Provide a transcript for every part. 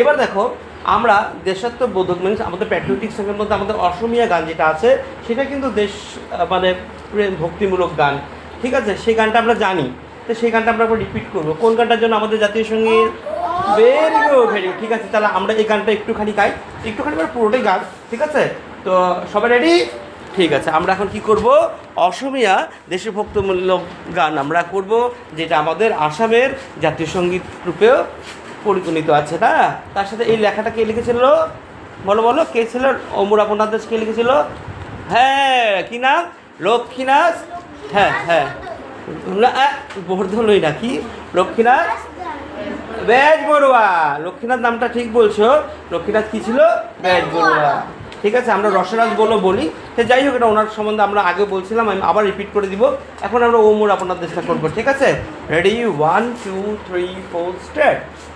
এবার দেখো, আমরা দেশাত্মবোধক মিনস আমাদের প্যাট্রিয়টিক সঙ্গের মধ্যে আমাদের অসমীয়া গান যেটা আছে, সেটা কিন্তু দেশ মানে ভক্তিমূলক গান। ঠিক আছে? সেই গানটা আমরা জানি। তো সেই গানটা আমরা রিপিট করব। কোন গানটার জন্য আমাদের জাতীয় সংগীত? ভেরি গুড ভেরি ঠিক আছে? তাহলে আমরা এই গানটা একটুখানি গাই। একটুখানি মানে পুরোটাই গান। ঠিক আছে? তো সবাই রেডি ঠিক আছে। আমরা এখন কি করব? অসমীয়া দেশভক্তমূলক গান আমরা করব, যেটা আমাদের আসামের জাতীয় সংগীত রূপেও পরিগণিত আছে না? তার সাথে এই লেখাটা কে লিখেছিল? বলো বলো, কে ছিল? অমর আপনার দাস কে লিখেছিল? হ্যাঁ কি নাম? লক্ষ্মীনাথ? হ্যাঁ হ্যাঁ। বর্ধনই নাকি? লক্ষ্মীনাথ? ব্যাজ বড়ুয়া। লক্ষ্মীনাথ নামটা ঠিক বলছো। লক্ষ্মীনাথ কি ছিল? ব্যাজ বড়ুয়া। ঠিক আছে, আমরা রসরাজ বলো বলি। তো যাই হোক, এটা ওনার সম্বন্ধে আমরা আগে বলছিলাম, আমি আবার রিপিট করে দিব। এখন আমরা ওমর আপনার চেষ্টা করব, ঠিক আছে? Ready one two three four start ও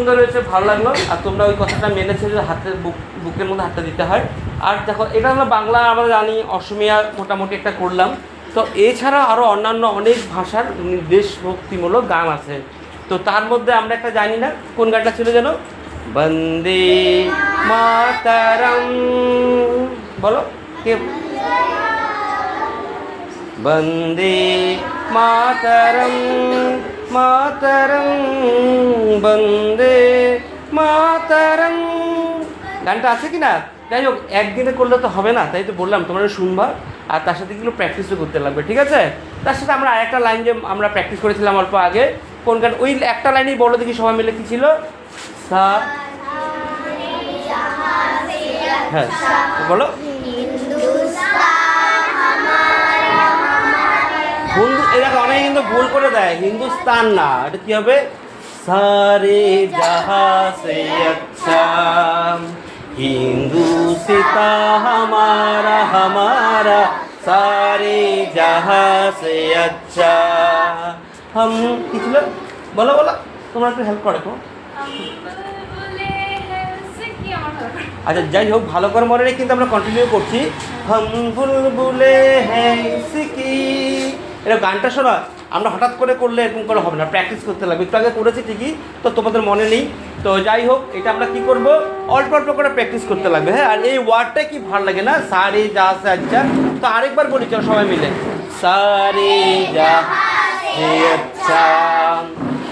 সুন্দর হয়েছে, ভালো লাগল। আর তোমরা ওই কথাটা মেনেছো যে হাতের বুক, বুকের মধ্যে হাতটা দিতে হয়। আর দেখো, এটা হলো বাংলা আমরা জানি, অসমীয়া মোটামুটি একটা করলাম। তো এছাড়া আরও অন্যান্য অনেক ভাষার দেশভক্তিমূলক গান আছে। তো তার মধ্যে আমরা একটা জানি না, কোন গানটা ছিল যেন? বন্দে মাতারম। বলো, কে? বন্দে মাতরম। মাতরম বন্দে মাতরম গানটা আছে কি না? যাই হোক একদিনে করলে তো হবে না তাই তো বললাম তোমরা শুনবা আর তার সাথে কিন্তু প্র্যাকটিসও করতে লাগবে ঠিক আছে? তার সাথে আমরা আরেকটা লাইন যে আমরা প্র্যাকটিস করেছিলাম অল্প আগে কোন গান? ওই একটা লাইনেই বলো দেখি সবাই মিলে কি ছিল? সা হ্যাঁ বলো। অনেক কিন্তু ভুল করে দেয়। হিন্দুস্তান না, এটা কি হবে? সারে জাহা সে আচ্ছা হিন্দু সীতা হামারা হামারা, সারে জাহা সে আচ্ছা হম, কি ছিল? বলো বলো, তোমরা একটু হেল্প করে আচ্ছা যাই হোক, ভালো করে মনে রেখে কিন্তু আমরা কন্টিনিউ করছি। হম, বুলবুলে হ্যাঁ সিকি। এটা গানটা শোনা, আমরা হঠাৎ করে করলে এরকম করে হবে না প্র্যাকটিস করতে লাগবে। একটু আগে করেছি ঠিকই, তো তোমাদের মনে নেই। তো যাই হোক, এটা আমরা কী করব? অল্প অল্প করে প্র্যাকটিস করতে লাগবে হ্যাঁ? আর এই ওয়ার্ডটা কি ভালো লাগে না? সারে যা আচ্ছা। তো আরেকবার বলি, চলো সবাই মিলে। সারে যা আচ্ছা।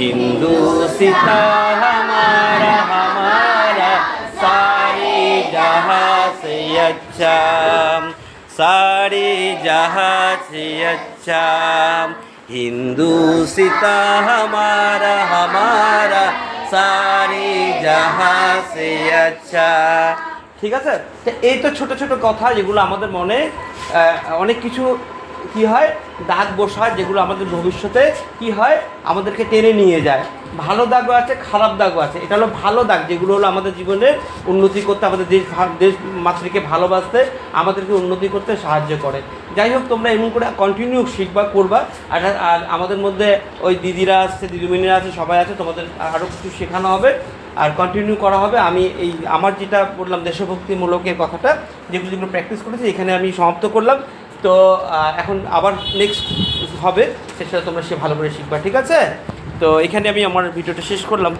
হিন্দু সীতা হামারা হামারা। সারে যা সে আচ্ছা। सारे जहाँ से अच्छा हिंदू सीता हमारा हमारा सारे जहाँ से अच्छा ঠিক আছে তো এই তো ছোট ছোট কথা যেগুলো আমাদের মনে আহ, অনেক কিছু কি হয়? দাগ বসায় যেগুলো আমাদের ভবিষ্যতে কি হয়? আমাদেরকে টেনে নিয়ে যায়। ভালো দাগও আছে, খারাপ দাগও আছে। এটা হলো ভালো দাগ, যেগুলো হলো আমাদের জীবনে উন্নতি করতে, আমাদের দেশ দেশ মাতৃকে ভালোবাসতে আমাদেরকে উন্নতি করতে সাহায্য করে। যাই হোক, তোমরা এমন করে কন্টিনিউ শিখবা, করবা। আর আর আমাদের মধ্যে ওই দিদিরা আসছে দিদিমণিরা আছে, সবাই আছে, তোমাদের আরও কিছু শেখানো হবে। আর কন্টিনিউ করা হবে। আমি এই, আমার যেটা বললাম দেশভক্তিমূলকের কথাটা, যেগুলো যেগুলো প্র্যাকটিস করেছি, এখানে আমি সমাপ্ত করলাম। তো এখন আবার নেক্সট হবে, সেটা তোমরা সে ভালো করে শিখবা, ঠিক আছে? তো এখানে আমি আমার ভিডিওটা শেষ করলাম।